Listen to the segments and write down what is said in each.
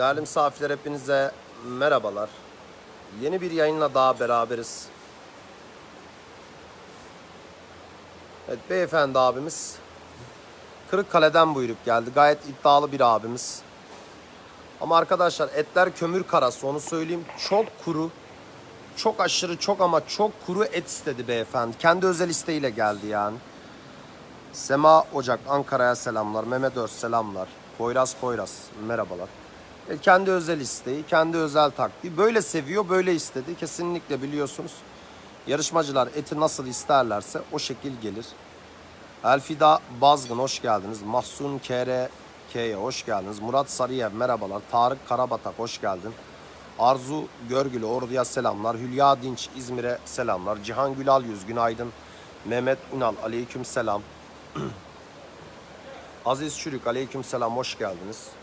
Değerli misafirler hepinize merhabalar. Yeni bir yayınla daha beraberiz. Evet beyefendi abimiz Kırıkkale'den buyurup geldi. Gayet iddialı bir abimiz. Ama arkadaşlar etler kömür karası onu söyleyeyim. Çok kuru. Çok aşırı çok ama çok kuru et istedi beyefendi. Kendi özel isteğiyle geldi yani. Sema Ocak Ankara'ya selamlar. Mehmet Öz selamlar. Poyraz Poyraz merhabalar. E, kendi özel isteği, kendi özel taktiği. Böyle seviyor, böyle istedi. Kesinlikle biliyorsunuz. Yarışmacılar eti nasıl isterlerse o şekil gelir. Elfida Bazgın hoş geldiniz. Mahsun KRK'ye hoş geldiniz. Murat Sarıyev merhabalar. Tarık Karabatak hoş geldin. Arzu Görgülü Ordu'ya selamlar. Hülya Dinç İzmir'e selamlar. Cihan Gülal Yüz günaydın. Mehmet Ünal aleyküm selam. Aziz Çürük aleyküm selam hoş geldiniz.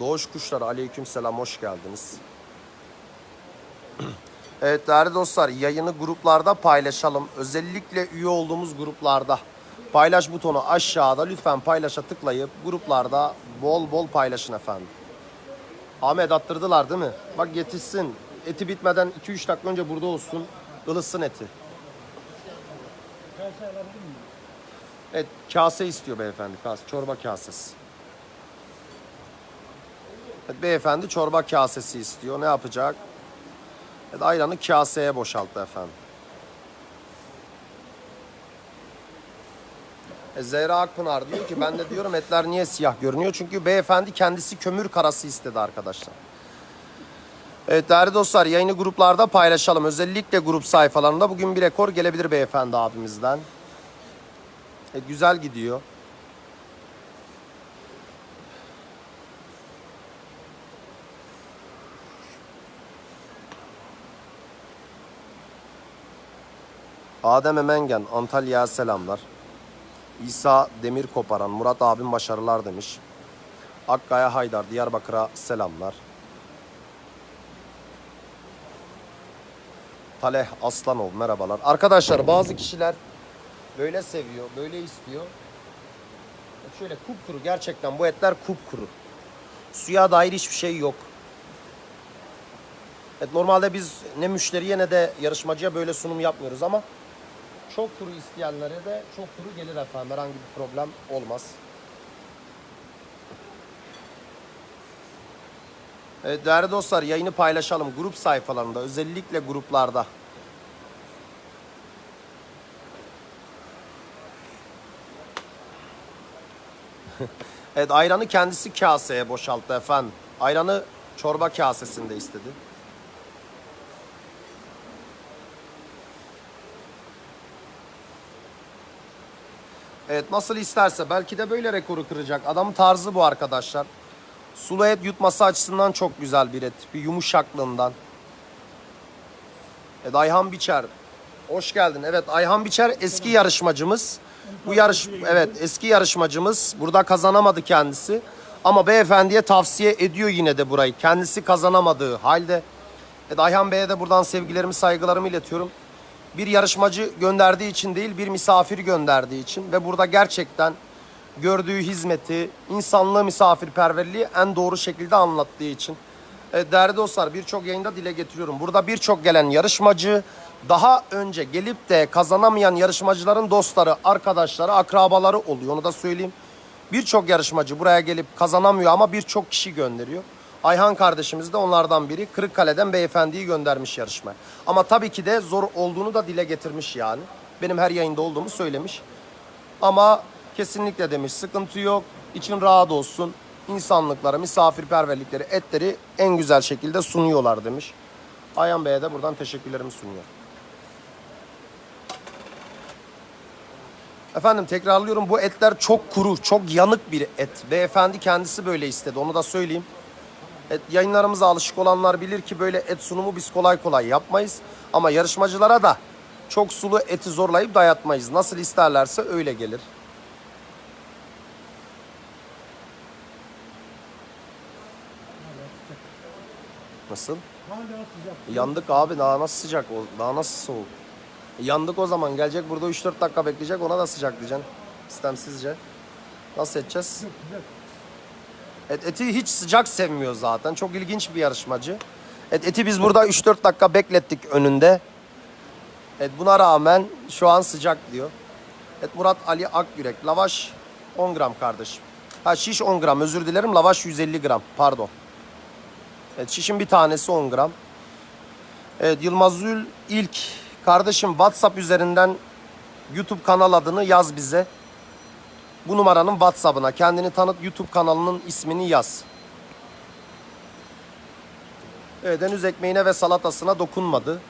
Doğuş Kuşları aleyküm selam hoş geldiniz. Evet değerli dostlar yayını gruplarda paylaşalım. Özellikle üye olduğumuz gruplarda. Paylaş butonu aşağıda lütfen paylaşa tıklayıp gruplarda bol bol paylaşın efendim. Ahmet attırdılar değil mi? Bak yetişsin. Eti bitmeden 2-3 dakika önce burada olsun. ılısın eti. Evet kase istiyor beyefendi. Kase, çorba kasesi. Evet, beyefendi çorba kasesi istiyor. Ne yapacak? Evet, ayranı kaseye boşalttı efendim. E, Zehra Akpınar diyor ki ben de diyorum etler niye siyah görünüyor? Çünkü beyefendi kendisi kömür karası istedi arkadaşlar. Evet değerli dostlar yayını gruplarda paylaşalım. Özellikle grup sayfalarında bugün bir rekor gelebilir beyefendi abimizden. E, güzel gidiyor. Adem Emengen, Antalya'ya selamlar. İsa Demir Koparan, Murat abim başarılar demiş. Akkaya Haydar, Diyarbakır'a selamlar. Taleh Aslanov, merhabalar. Arkadaşlar bazı kişiler böyle seviyor, böyle istiyor. Şöyle kupkuru, gerçekten bu etler kupkuru. Suya dair hiçbir şey yok. Evet, normalde biz ne müşteriye ne de yarışmacıya böyle sunum yapmıyoruz ama çok kuru isteyenlere de çok kuru gelir efendim. Herhangi bir problem olmaz. Evet, değerli dostlar yayını paylaşalım grup sayfalarında özellikle gruplarda. evet ayranı kendisi kaseye boşalttı efendim. Ayranı çorba kasesinde istedi. Evet nasıl isterse belki de böyle rekoru kıracak. Adamın tarzı bu arkadaşlar. Sulu et yutması açısından çok güzel bir et. Bir yumuşaklığından. Evet Ayhan Biçer. Hoş geldin. Evet Ayhan Biçer eski yarışmacımız. Bu yarış evet eski yarışmacımız. Burada kazanamadı kendisi. Ama beyefendiye tavsiye ediyor yine de burayı. Kendisi kazanamadığı halde. Evet Ayhan Bey'e de buradan sevgilerimi saygılarımı iletiyorum. Bir yarışmacı gönderdiği için değil bir misafir gönderdiği için ve burada gerçekten gördüğü hizmeti, insanlığı, misafirperverliği en doğru şekilde anlattığı için. Evet, değerli dostlar birçok yayında dile getiriyorum. Burada birçok gelen yarışmacı daha önce gelip de kazanamayan yarışmacıların dostları, arkadaşları, akrabaları oluyor. Onu da söyleyeyim. Birçok yarışmacı buraya gelip kazanamıyor ama birçok kişi gönderiyor. Ayhan kardeşimiz de onlardan biri. Kırıkkale'den beyefendiyi göndermiş yarışma. Ama tabii ki de zor olduğunu da dile getirmiş yani. Benim her yayında olduğumu söylemiş. Ama kesinlikle demiş sıkıntı yok. İçin rahat olsun. İnsanlıkları, misafirperverlikleri, etleri en güzel şekilde sunuyorlar demiş. Ayhan Bey'e de buradan teşekkürlerimi sunuyor. Efendim tekrarlıyorum bu etler çok kuru, çok yanık bir et. Beyefendi kendisi böyle istedi onu da söyleyeyim. Et, yayınlarımıza alışık olanlar bilir ki böyle et sunumu biz kolay kolay yapmayız. Ama yarışmacılara da çok sulu eti zorlayıp dayatmayız. Nasıl isterlerse öyle gelir. Nasıl? Hala sıcak. Yandık abi daha nasıl sıcak daha nasıl soğuk. Yandık o zaman gelecek burada 3-4 dakika bekleyecek ona da sıcak diyeceksin. İstemsizce. Nasıl edeceğiz? Çok güzel. Et, eti hiç sıcak sevmiyor zaten. Çok ilginç bir yarışmacı. Et, eti biz burada 3-4 dakika beklettik önünde. Et, buna rağmen şu an sıcak diyor. Et Murat Ali Akgürek. Lavaş 10 gram kardeşim. Ha şiş 10 gram özür dilerim. Lavaş 150 gram pardon. Evet şişin bir tanesi 10 gram. Evet Yılmaz Ül ilk kardeşim WhatsApp üzerinden YouTube kanal adını yaz bize. Bu numaranın WhatsApp'ına kendini tanıt YouTube kanalının ismini yaz. Evet henüz ekmeğine ve salatasına dokunmadı.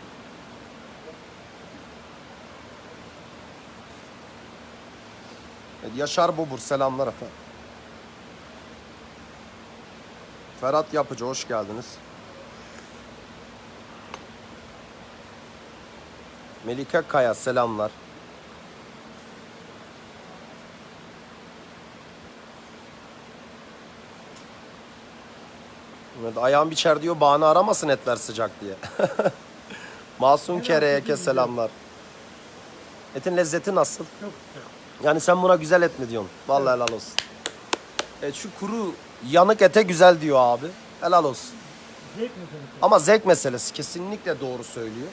Evet, Yaşar Bobur selamlar efendim. Ferhat Yapıcı hoş geldiniz. Melike Kaya selamlar. Ayağım biçer diyor bahane aramasın etler sıcak diye. Masum Kereyeke selamlar. Etin lezzeti nasıl? Çok güzel. Yani sen buna güzel et mi diyorsun? Vallahi helal olsun. Evet şu kuru yanık ete güzel diyor abi. Helal olsun. Zevk meselesi. Ama zevk meselesi kesinlikle doğru söylüyor.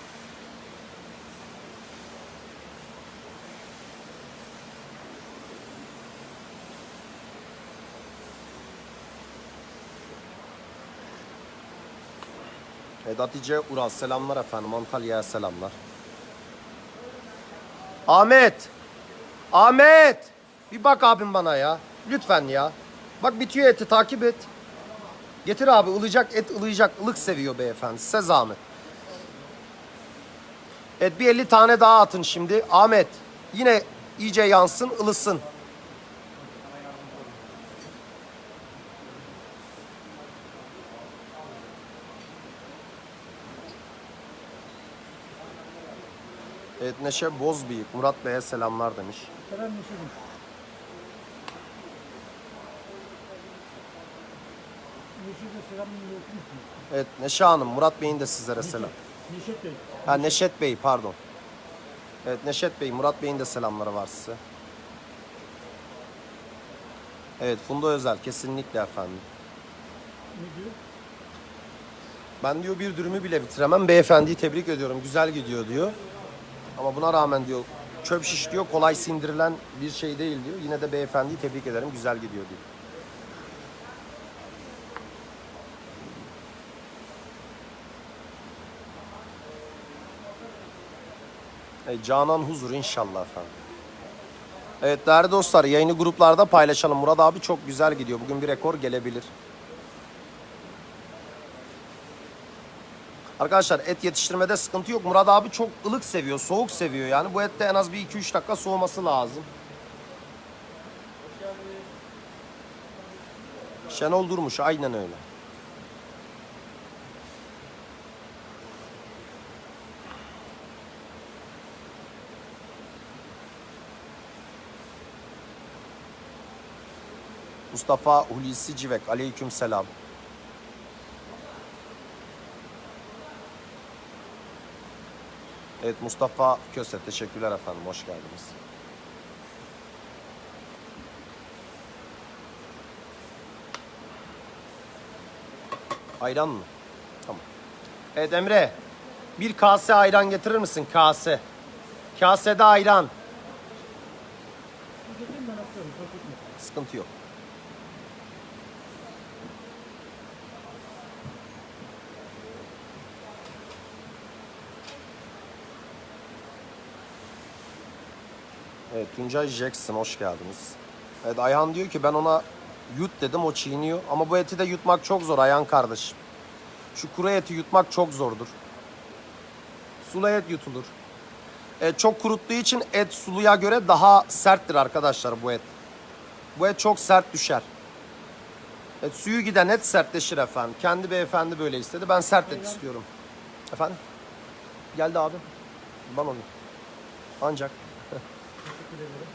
Hatice Ural selamlar efendim. Antalya'ya selamlar. Ahmet. Ahmet. Bir bak abim bana ya. Lütfen ya. Bak bitiyor eti takip et. Getir abi ılıyacak et ılıyacak ılık seviyor beyefendi. Size zahmet. Evet bir 50 tane daha atın şimdi. Ahmet yine iyice yansın ılısın. Evet Neşe Bozbıyık Murat Bey'e selamlar demiş. Selam misiniz? Evet Neşe Hanım Murat Bey'in de sizlere selam. Neşet Bey. Ha Neşet Bey pardon. Evet Neşet Bey, Murat Bey'in de selamları var size. Evet Funda Özel kesinlikle efendim. Ne diyor? Ben diyor bir dürümü bile bitiremem. Beyefendiyi tebrik ediyorum. Güzel gidiyor diyor. Ama buna rağmen diyor çöp şiş diyor kolay sindirilen bir şey değil diyor. Yine de beyefendiyi tebrik ederim. Güzel gidiyor diyor. E, Canan huzur inşallah efendim. Evet değerli dostlar yayını gruplarda paylaşalım. Murat abi çok güzel gidiyor. Bugün bir rekor gelebilir. Arkadaşlar et yetiştirmede sıkıntı yok. Murat abi çok ılık seviyor, soğuk seviyor yani. Bu ette en az bir 2-3 dakika soğuması lazım. Şenol Durmuş aynen öyle. Mustafa Hulusi Civek aleyküm selam. Evet Mustafa Köse teşekkürler efendim hoş geldiniz. Ayran mı? Tamam. Evet Emre bir kase ayran getirir misin kase? Kasede ayran. Sıkıntı yok. Evet Tuncay Jackson hoş geldiniz. Evet Ayhan diyor ki ben ona yut dedim o çiğniyor. Ama bu eti de yutmak çok zor Ayhan kardeşim. Şu kuru eti yutmak çok zordur. Sulu et yutulur. Evet, çok kuruttuğu için et suluya göre daha serttir arkadaşlar bu et. Bu et çok sert düşer. Et suyu giden et sertleşir efendim. Kendi beyefendi böyle istedi. Ben sert et istiyorum. Efendim? Geldi abi. Ben onu. Ancak. Teşekkür ederim.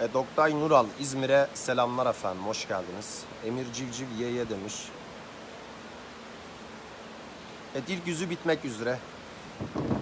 E, Doktay Nural İzmir'e selamlar efendim. Hoş geldiniz. Emir Civciv ye ye demiş. Evet ilk yüzü bitmek üzere. Thank you.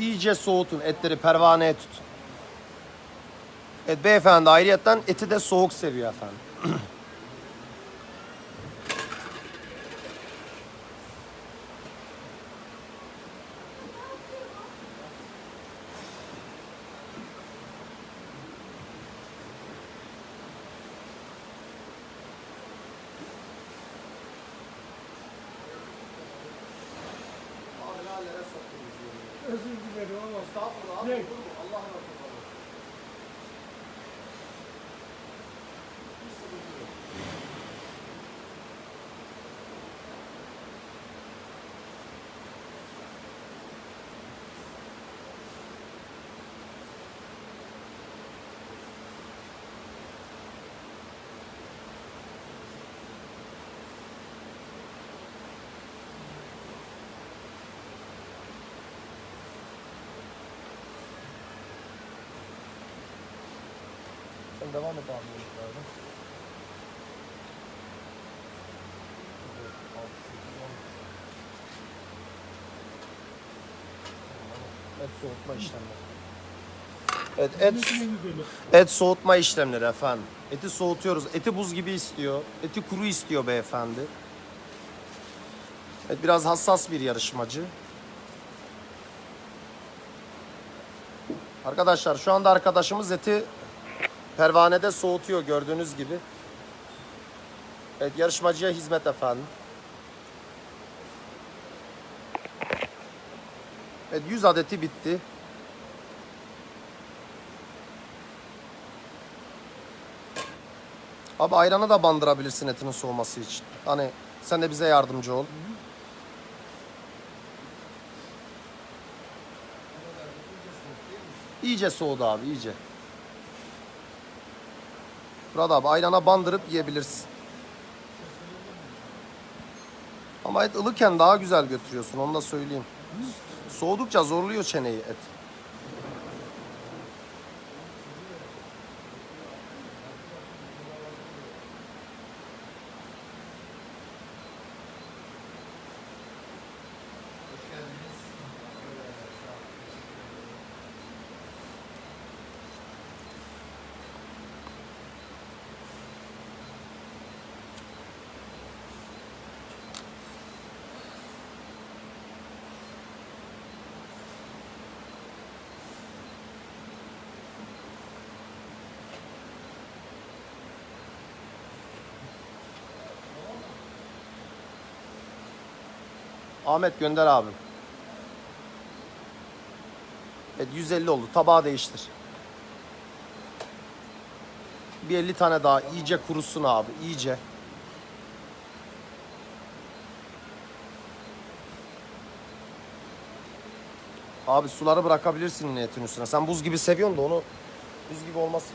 İyice soğutun etleri pervaneye tutun. Evet beyefendi ayrıyetten eti de soğuk seviyor efendim. Sen devam et abi. yemeklerden. Et soğutma işlemleri. Evet, et, et soğutma işlemleri efendim. Eti soğutuyoruz. Eti buz gibi istiyor. Eti kuru istiyor beyefendi. Evet, biraz hassas bir yarışmacı. Arkadaşlar şu anda arkadaşımız eti pervanede soğutuyor gördüğünüz gibi. Evet yarışmacıya hizmet efendim. Evet 100 adeti bitti. Abi ayranı da bandırabilirsin etinin soğuması için. Hani sen de bize yardımcı ol. İyice soğudu abi iyice. Murat abi ayrana bandırıp yiyebilirsin. Ama et ılıkken daha güzel götürüyorsun onu da söyleyeyim. Soğudukça zorluyor çeneyi et. Ahmet gönder abim. Evet 150 oldu. Tabağı değiştir. Bir 50 tane daha iyice kurusun abi. iyice. Abi suları bırakabilirsin yine etin üstüne. Sen buz gibi seviyorsun da onu buz gibi olmasın.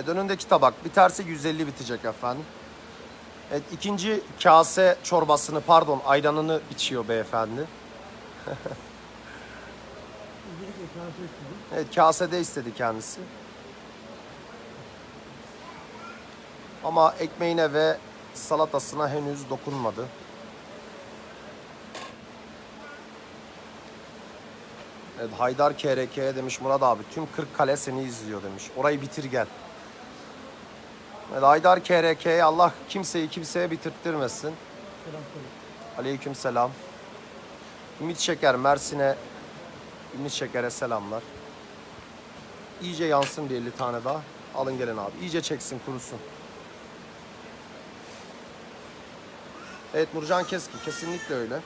Evet önündeki tabak biterse 150 bitecek efendim. Evet ikinci kase çorbasını pardon ayranını içiyor beyefendi. Evet kasede istedi kendisi. Ama ekmeğine ve salatasına henüz dokunmadı. Evet, Haydar KRK'ye demiş Murat abi tüm 40 kale seni izliyor demiş. Orayı bitir gel. Evet, Haydar KRK'ye Allah kimseyi kimseye bitirttirmesin. Selam. Aleyküm selam. Ümit Şeker Mersin'e Ümit Şeker'e selamlar. İyice yansın bir 50 tane daha. Alın gelin abi. İyice çeksin kurusun. Evet Nurcan Keskin kesinlikle öyle.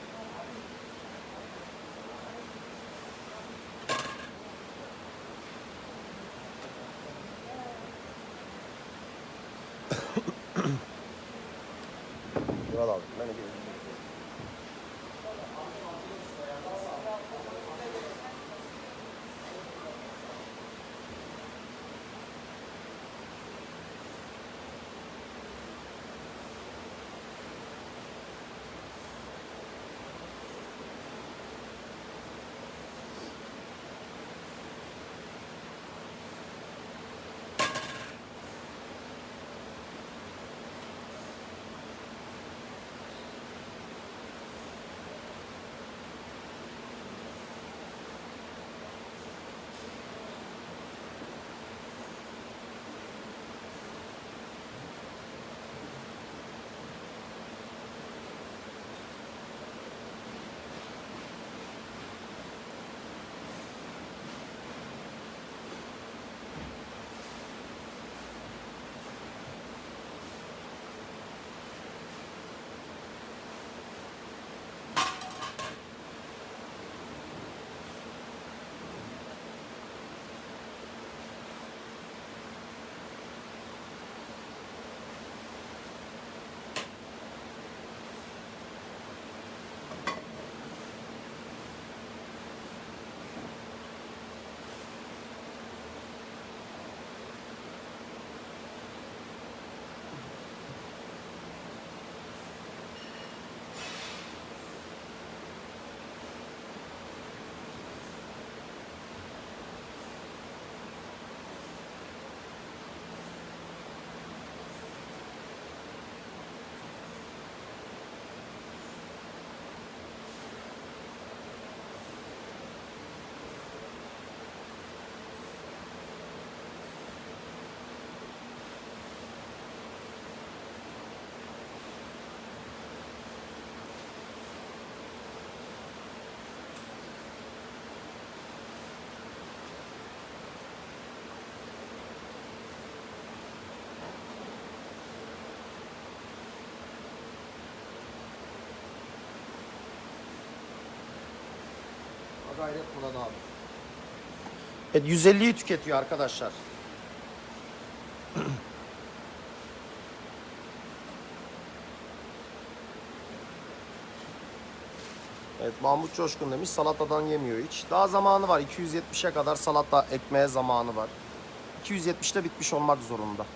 Gayret Murat abi. Evet 150'yi tüketiyor arkadaşlar. Evet Mahmut Coşkun demiş salatadan yemiyor hiç. Daha zamanı var 270'e kadar salata ekmeğe zamanı var. 270'te bitmiş olmak zorunda.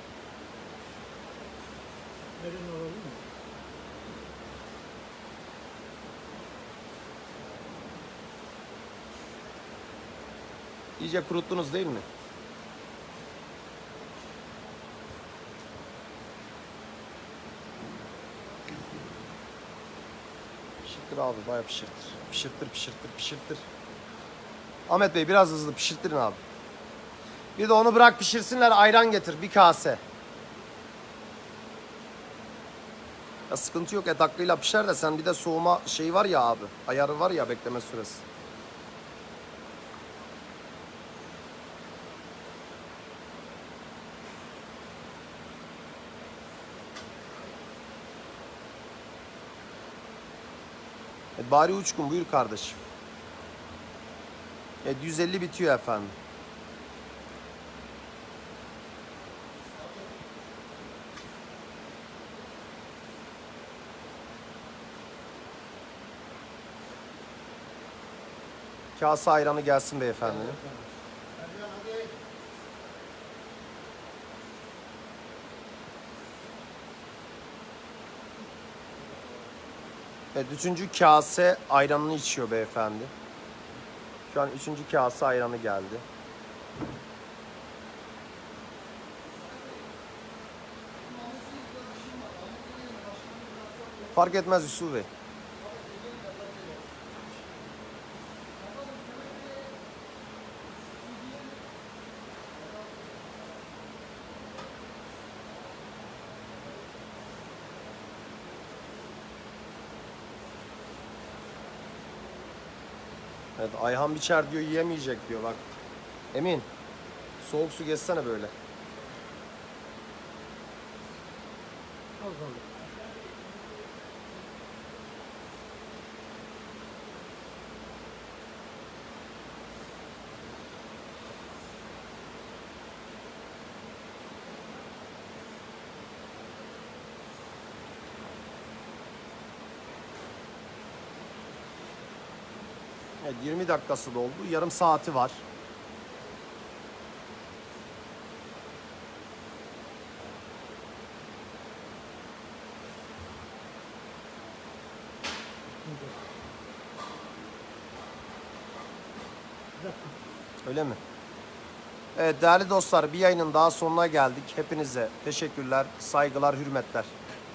Nereden İyice kuruttunuz değil mi? Pişirtir abi bayağı pişirtir. Pişirtir pişirtir pişirtir. Ahmet Bey biraz hızlı pişirtirin abi. Bir de onu bırak pişirsinler ayran getir bir kase. Ya sıkıntı yok et hakkıyla pişer de sen bir de soğuma şeyi var ya abi. Ayarı var ya bekleme süresi. Evet, bari uçkun buyur kardeşim. Evet 150 bitiyor efendim. Kase ayranı gelsin beyefendi. Evet, üçüncü kase ayranını içiyor beyefendi. Şu an üçüncü kase ayranı geldi. Fark etmez Yusuf Bey. Evet Ayhan Biçer diyor yiyemeyecek diyor bak. Emin. Soğuk su geçsene böyle. Az kaldı. Evet 20 dakikası doldu. Yarım saati var. Öyle mi? Evet değerli dostlar bir yayının daha sonuna geldik. Hepinize teşekkürler, saygılar, hürmetler.